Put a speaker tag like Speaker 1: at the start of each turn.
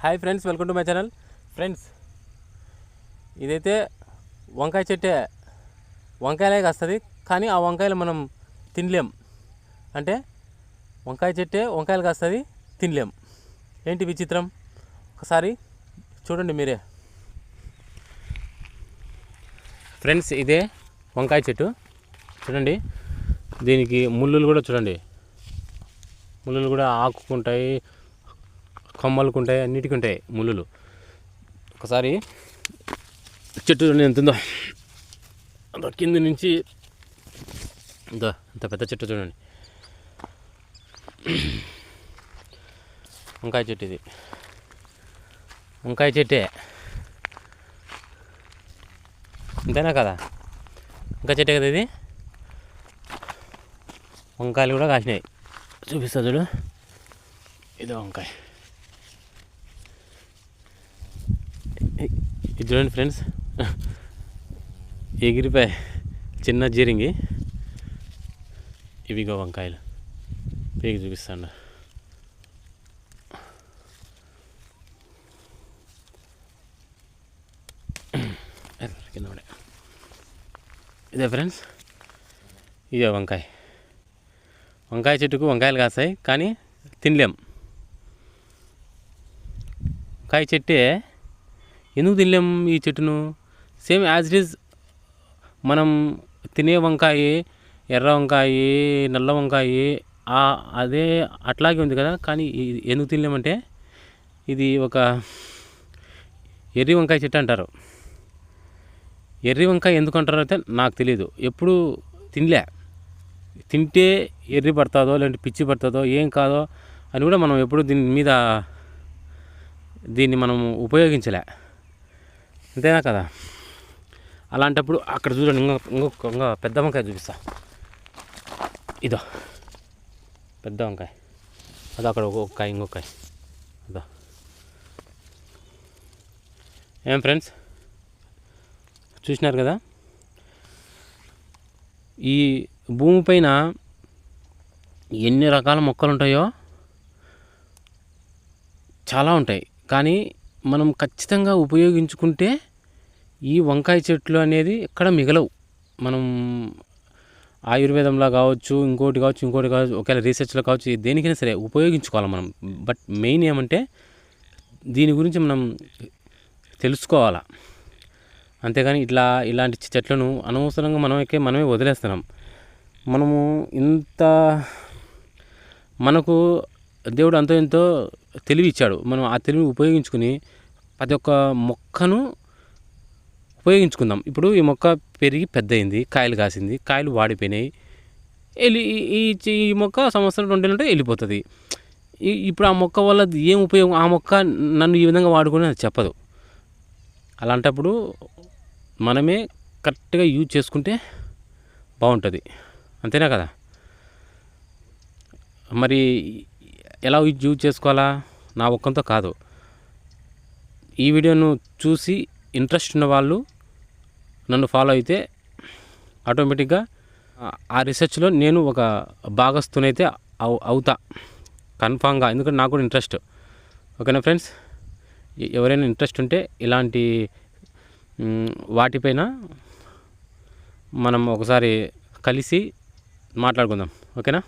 Speaker 1: Hi friends welcome to my channel. Friends ఇదైతే వంకాయ చెట్టే. వంకాయలే కాస్తుంది కానీ ఆ వంకాయలు మనం తినలేం. అంటే వంకాయ చెట్టే వంకాయలు కాస్తుంది తినలేం. ఏంటి విచిత్రం? ఒకసారి చూడండి మీరే. ఫ్రెండ్స్ ఇదే వంకాయ చెట్టు. చూడండి దీనికి ముళ్ళులు కూడా చూడండి. ముళ్ళులు కూడా ఆకుకుంటాయి కొమ్మలకు ఉంటాయి అన్నిటికీ ఉంటాయి ముళ్ళులు. ఒకసారి చెట్టు చూడండి ఎంత ఉందో. అంత కింద నుంచి ఇంత ఇంత పెద్ద చెట్టు చూడండి. వంకాయ చెట్టు ఇది. వంకాయ చెట్టే. అంతేనా కదా? వంకాయ చెట్టే కదా ఇది? వంకాయలు కూడా కాసినాయి. చూపిస్తా చూడు. ఇదో వంకాయ. ఇది చూడండి ఫ్రెండ్స్. ఎగిరిపోయి చిన్న జీరింగి. ఇవిగో వంకాయలు. పీకి చూపిస్తాను కింద ఇదే ఫ్రెండ్స్. ఇదే వంకాయ. వంకాయ చెట్టుకు వంకాయలు కాస్తాయి కానీ తినలేం. వంకాయ చెట్టే ఎందుకు తినలేం ఈ చెట్టును? సేమ్ యాజ్ ఇట్ ఈజ్ మనం తినే వంకాయ ఎర్ర వంకాయ నల్ల వంకాయ అదే అట్లాగే ఉంది కదా. కానీ ఎందుకు తినలేమంటే ఇది ఒక ఎర్రి వంకాయ చెట్టు అంటారు. ఎర్రి వంకాయ ఎందుకు అంటారో అయితే నాకు తెలియదు ఎప్పుడు తినలే. తింటే ఎర్రి పడుతుందో లేదంటే పిచ్చి పడుతుందో ఏం కాదో అని కూడా మనం ఎప్పుడు దీని మీద దీన్ని మనం ఉపయోగించలే. అంతేనా కదా? అలాంటప్పుడు అక్కడ చూడండి ఇంకొక ఇంకొక ఇంకొక పెద్ద వంకాయ చూపిస్తా. ఇదో పెద్ద వంకాయ. అదో అక్కడ ఒక కాయ ఇంకొక అదో. ఏం ఫ్రెండ్స్? చూసినారు కదా? ఈ భూమిపైన ఎన్ని రకాల మొక్కలు ఉంటాయో చాలా ఉంటాయి. కానీ మనం ఖచ్చితంగా ఉపయోగించుకుంటే ఈ వంకాయ చెట్లు అనేది ఎక్కడ మిగలవు. మనం ఆయుర్వేదంలో కావచ్చు ఇంకోటి కావచ్చు ఇంకోటి కావచ్చు ఒకవేళ రీసెర్చ్లో కావచ్చు దేనికైనా సరే ఉపయోగించుకోవాలి మనం. బట్ మెయిన్ ఏమంటే దీని గురించి మనం తెలుసుకోవాలా? అంతేగాని ఇట్లా ఇలాంటి చెట్లను అనవసరంగా మనమైతే మనమే వదిలేస్తున్నాం. మనము ఇంత మనకు దేవుడు అంతో ఎంతో తెలివి ఇచ్చాడు మనం ఆ తెలివిని ఉపయోగించుకుని ప్రతి ఒక్క మొక్కను ఉపయోగించుకుందాం. ఇప్పుడు ఈ మొక్క పెరిగి పెద్దయింది కాయలు కాసింది కాయలు వాడిపోయినాయి. వెళ్ళి ఈ- ఈ మొక్క సంవత్సరం రెండు ఉంటే వెళ్ళిపోతుంది. ఈ- ఇప్పుడు ఆ మొక్క వల్ల ఏం ఉపయోగం? ఆ మొక్క నన్ను ఈ విధంగా వాడుకుని అది చెప్పదు. అలాంటప్పుడు మనమే కరెక్ట్గా యూజ్ చేసుకుంటే బాగుంటుంది. అంతేనా కదా? మరి ఎలా యూజ్ చేసుకోవాలా? నా ఒక్కంతో కాదు. ఈ వీడియోను చూసి ఇంట్రెస్ట్ ఉన్న వాళ్ళు నన్ను ఫాలో అయితే ఆటోమేటిక్గా ఆ- రీసెర్చ్లో నేను ఒక భాగస్తునైతే అవు అవుతా. కన్ఫామ్గా ఎందుకంటే నాకు కూడా ఇంట్రెస్ట్ ఓకేనా ఫ్రెండ్స్ ఎవరైనా ఇంట్రెస్ట్ ఉంటే ఇలాంటి వాటిపైన మనం ఒకసారి కలిసి మాట్లాడుకుందాం. ఓకేనా